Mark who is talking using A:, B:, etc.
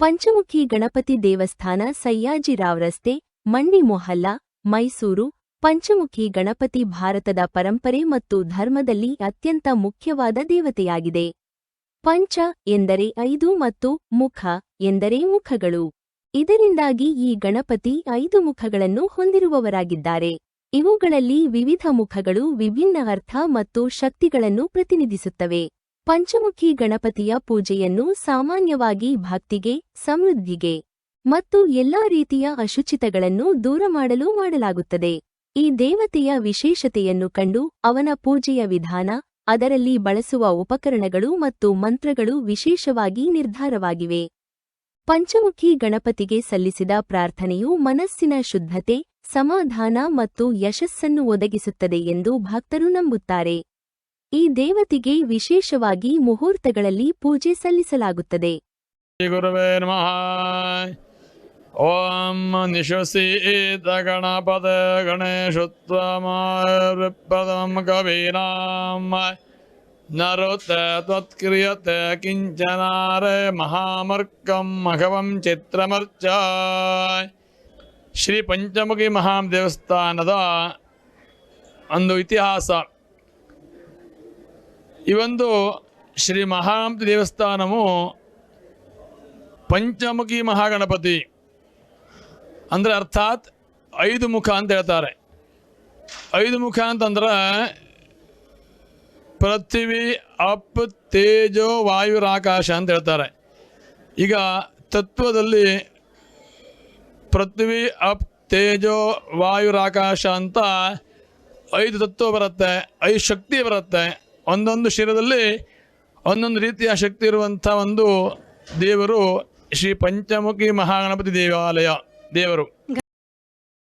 A: ಪಂಚಮುಖಿ ಗಣಪತಿ ದೇವಸ್ಥಾನ ಸಯ್ಯಾಜಿರಾವ್ ರಸ್ತೆ, ಮಂಡಿ ಮೊಹಲ್ಲ, ಮೈಸೂರು. ಪಂಚಮುಖಿ ಗಣಪತಿ ಭಾರತದ ಪರಂಪರೆ ಮತ್ತು ಧರ್ಮದಲ್ಲಿ ಅತ್ಯಂತ ಮುಖ್ಯವಾದ ದೇವತೆಯಾಗಿದೆ. ಪಂಚ ಎಂದರೆ ಐದು ಮತ್ತು ಮುಖ ಎಂದರೆ ಮುಖಗಳು. ಇದರಿಂದಾಗಿ ಈ ಗಣಪತಿ ಐದು ಮುಖಗಳನ್ನು ಹೊಂದಿರುವವರಾಗಿದ್ದಾರೆ. ಇವುಗಳಲ್ಲಿ ವಿವಿಧ ಮುಖಗಳು ವಿಭಿನ್ನ ಅರ್ಥ ಮತ್ತು ಶಕ್ತಿಗಳನ್ನು ಪ್ರತಿನಿಧಿಸುತ್ತವೆ. ಪಂಚಮುಖಿ ಗಣಪತಿಯ ಪೂಜೆಯನ್ನು ಸಾಮಾನ್ಯವಾಗಿ ಭಕ್ತಿಗೆ, ಸಮೃದ್ಧಿಗೆ ಮತ್ತು ಎಲ್ಲಾ ರೀತಿಯ ಅಶುಚಿತಗಳನ್ನು ದೂರ ಮಾಡಲು ಮಾಡಲಾಗುತ್ತದೆ. ಈ ದೇವತೆಯ ವಿಶೇಷತೆಯನ್ನು ಕಂಡು ಅವನ ಪೂಜೆಯ ವಿಧಾನ, ಅದರಲ್ಲಿ ಬಳಸುವ ಉಪಕರಣಗಳು ಮತ್ತು ಮಂತ್ರಗಳು ವಿಶೇಷವಾಗಿ ನಿರ್ಧಾರವಾಗಿವೆ. ಪಂಚಮುಖಿ ಗಣಪತಿಗೆ ಸಲ್ಲಿಸಿದ ಪ್ರಾರ್ಥನೆಯು ಮನಸ್ಸಿನ ಶುದ್ಧತೆ, ಸಮಾಧಾನ ಮತ್ತು ಯಶಸ್ಸನ್ನು ಒದಗಿಸುತ್ತದೆ ಎಂದು ಭಕ್ತರು ನಂಬುತ್ತಾರೆ. ಈ ದೇವತೆಗೆ ವಿಶೇಷವಾಗಿ ಮುಹೂರ್ತಗಳಲ್ಲಿ ಪೂಜೆ ಸಲ್ಲಿಸಲಾಗುತ್ತದೆ.
B: ಓಂ ನಿಶಸೀತ ಗಣಪದ ಗಣೇಶತ್ವಮಾಪದಂ ಕವೀನಾಂ ನರುತ ತ್ವತ್ಕ್ರಿಯತೆ ಕಿಂಚನಾರೆ ಮಹಾಮರ್ಕಂ ಮಘವಂ ಚಿತ್ರಮರ್ಚ. ಶ್ರೀ ಪಂಚಮುಖಿ ಮಹಾಂ ದೇವಸ್ಥಾನದ ಒಂದು ಇತಿಹಾಸ. ಒಂದು ಶ್ರೀ ಮಹಾಂತ ದೇವಸ್ಥಾನವು ಪಂಚಮುಖಿ ಮಹಾಗಣಪತಿ. ಅಂದರೆ ಅರ್ಥಾತ್ ಐದು ಮುಖ ಅಂತ ಹೇಳ್ತಾರೆ. ಐದು ಮುಖ ಅಂತಂದ್ರೆ ಪೃಥ್ವಿ, ಅಪ್, ತೇಜೋ ವಾಯುರಾಕಾಶ ಅಂತ ಹೇಳ್ತಾರೆ. ಈಗ ತತ್ವದಲ್ಲಿ ಪೃಥ್ವಿ, ಅಪ್, ತೇಜೋ ವಾಯುರಾಕಾಶ ಅಂತ ಐದು ತತ್ವ ಬರುತ್ತೆ, ಐದು ಶಕ್ತಿ ಬರುತ್ತೆ. ಒಂದೊಂದು ಶಿರದಲ್ಲಿ ಒಂದೊಂದು ರೀತಿಯ ಶಕ್ತಿ ಇರುವಂಥ ಒಂದು ದೇವರು ಶ್ರೀ ಪಂಚಮುಖಿ ಮಹಾಗಣಪತಿ ದೇವಾಲಯ ದೇವರು.